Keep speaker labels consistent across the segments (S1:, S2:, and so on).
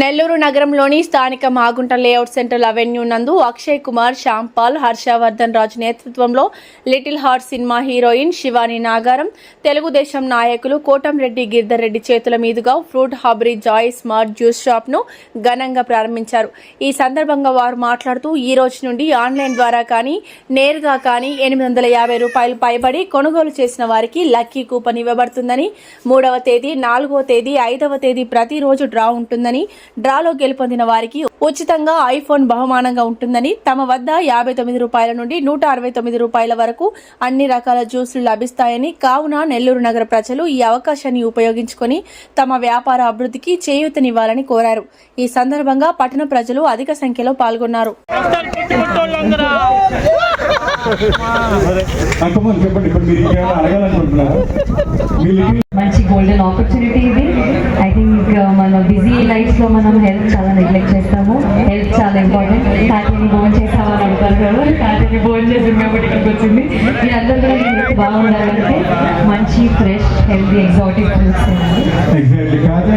S1: నెల్లూరు నగరంలోని స్థానిక Magunta layout central avenue నందు అక్షయ్ కుమార్ శ్యాంపాల్ హర్షవర్ధన్ రాజు నేతృత్వంలో little heart cinema heroine Shivani Nagaram Telugu Desam నాయకులు కోటంరెడ్డి గిరిధర్ రెడ్డి చేతుల మీదుగా ఫ్రూట్ హబ్రీ జాయ్ స్మార్ట్ జ్యూస్ షాప్ను ఘనంగా ప్రారంభించారు. ఈ సందర్భంగా వారు మాట్లాడుతూ ఈ రోజు నుండి ఆన్లైన్ ద్వారా కానీ నేరుగా కానీ ఎనిమిది వందల యాభై రూపాయలు పైబడి కొనుగోలు చేసిన వారికి లక్కీ కూపన్ ఇవ్వబడుతుందని మూడవ తేదీ నాలుగవ తేదీ ఐదవ తేదీ ప్రతిరోజు డ్రా ఉంటుందని డ్రాలో గెలుపొందిన వారికి ఉచితంగా ఐఫోన్ బహుమానంగా ఉంటుందని తమ వద్ద యాభై తొమ్మిది రూపాయల నుండి నూట అరవై తొమ్మిది రూపాయల వరకు అన్ని రకాల జ్యూసులు లభిస్తాయని కావున నెల్లూరు నగర ప్రజలు ఈ అవకాశాన్ని ఉపయోగించుకొని తమ వ్యాపార అభివృద్ధికి చేయూతనివ్వాలని కోరారు. ఈ సందర్భంగా పట్టణ ప్రజలు అధిక సంఖ్యలో పాల్గొన్నారు.
S2: చెప్పండి ఇప్పుడు మీరు అడగాలనుకుంటున్నారు?
S3: మంచి గోల్డెన్ ఆపర్చునిటీ ఇది ఐ థింక్ మన బిజీ లైఫ్లో మనం హెల్త్ చాలా నెగ్లెక్ట్ చేస్తాము. హెల్త్ చాలా ఇంపార్టెంట్ తాతని భోజనం చేసావా అని అడుగుతారు కదా కాటిని కాబట్టి ఇక్కడికి వచ్చింది. మీ అందరూ కూడా హెల్త్ బాగుండాలంటే మంచి
S2: fresh healthy exotic fruits exactly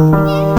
S2: Música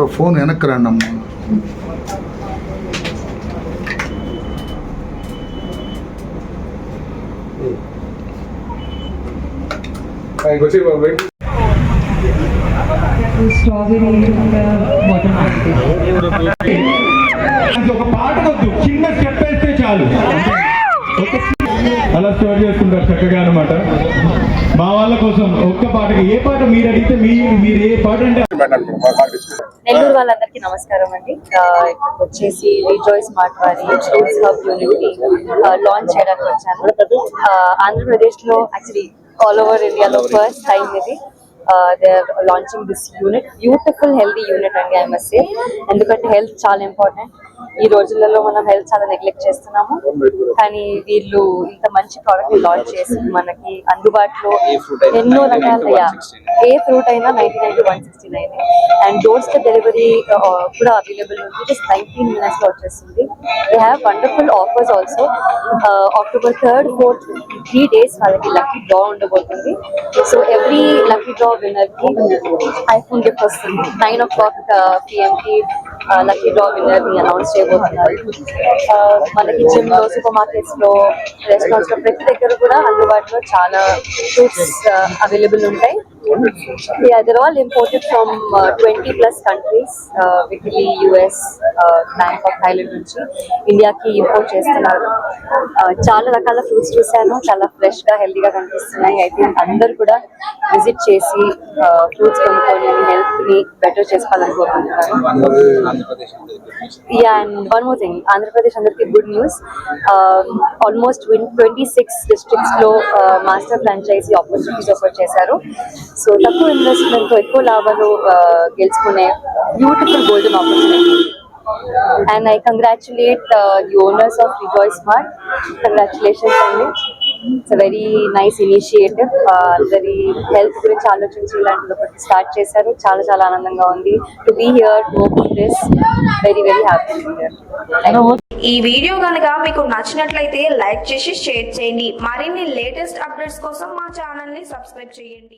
S4: ஒரு ஃபோன் எனக்கு ரெண்டம்மா
S3: స్ట్రాబెరీ వాటర్
S2: ఒక పాట వద్దు చిన్న స్టెప్ వేస్తే చాలు
S5: నెల్లూరు వాళ్ళందరికీ నమస్కారం అండి. ఇక్కడికి వచ్చేసి రిజాయ్ స్మార్ట్ వారి ఫ్రూట్స్ హబ్ యూనిట్ లాంచ్ చేయడానికి వచ్చాను. ఆంధ్రప్రదేశ్లో యాక్చువల్లీ ఆల్ ఓవర్ ఇండియాలో ఫస్ట్ టైం ఇది. They launching this unit beautiful healthy unit అండి ఐ మస్ట్ సే ఎందుకంటే హెల్త్ చాలా ఇంపార్టెంట్ ఈ రోజులలో మనం హెల్త్ చాలా నెగ్లెక్ట్ చేస్తున్నాము. కానీ వీళ్ళు ఇంత మంచి ప్రోడక్ట్ లాంచ్ చేసి మనకి అందుబాటులో ఎన్నో రకాల ఏ ఫ్రూట్ అయినా ninety nine one sixty nine and doorstep delivery కూడా అవైలబుల్ ఉంది. జస్ట్ నైన్టీన్ మినిట్స్లో వచ్చేస్తుంది. They have wonderful offers also October third fourth three days వాళ్ళకి లక్కీ డ్రా ఉండబోతుంది. So every lucky draw Vinay, I think it was 9 o'clock uh, p.m. Lucky draw విన్నర్ని announce చేయబోతున్నారు. మనకి జిమ్లో super మార్కెట్స్లో రెస్టారెంట్స్లో ప్రతి దగ్గర కూడా అందుబాటులో చాలా ఫ్రూట్స్ అవైలబుల్ ఉంటాయి. Yeah, they're all imported from uh, 20 plus countries, uh, Italy, నుంచి ఇండియాకి ఇంపోర్ట్ చేస్తున్నారు. చాలా రకాల ఫ్రూట్స్ చూశాను. చాలా ఫ్రెష్గా హెల్దీగా కనిపిస్తున్నాయి. ఐ థింక్ అందరు కూడా విజిట్ చేసి ఫ్రూట్స్ కొనుక్కొని హెల్త్ని బెటర్ చేసుకోవాలనుకుంటున్నాను yeah and one more thing Andhra Pradesh అందరికీ good news almost twenty six డిస్ట్రిక్ట్స్లో master franchise opportunities offer చేశారు. సో తక్కువ ఇన్వెస్ట్మెంట్తో ఎక్కువ లాభాలు గెలుచుకునే beautiful golden opportunity and I congratulate the owners of Rejoy smart congratulations అండి ఇట్స్ వెరీ నైస్ ఇనిషియేటివ్ అందరి health గురించి ఆలోచించి ఇలాంటిది ఒకటి స్టార్ట్ చేశారు. చాలా చాలా ఆనందంగా ఉంది. To be here to open this very very happy
S6: ఈ వీడియో కనుక మీకు నచ్చినట్లయితే లైక్ చేసి షేర్ చేయండి. మరిన్ని లేటెస్ట్ అప్డేట్స్ కోసం మా ఛానల్ని సబ్స్క్రైబ్ చేయండి.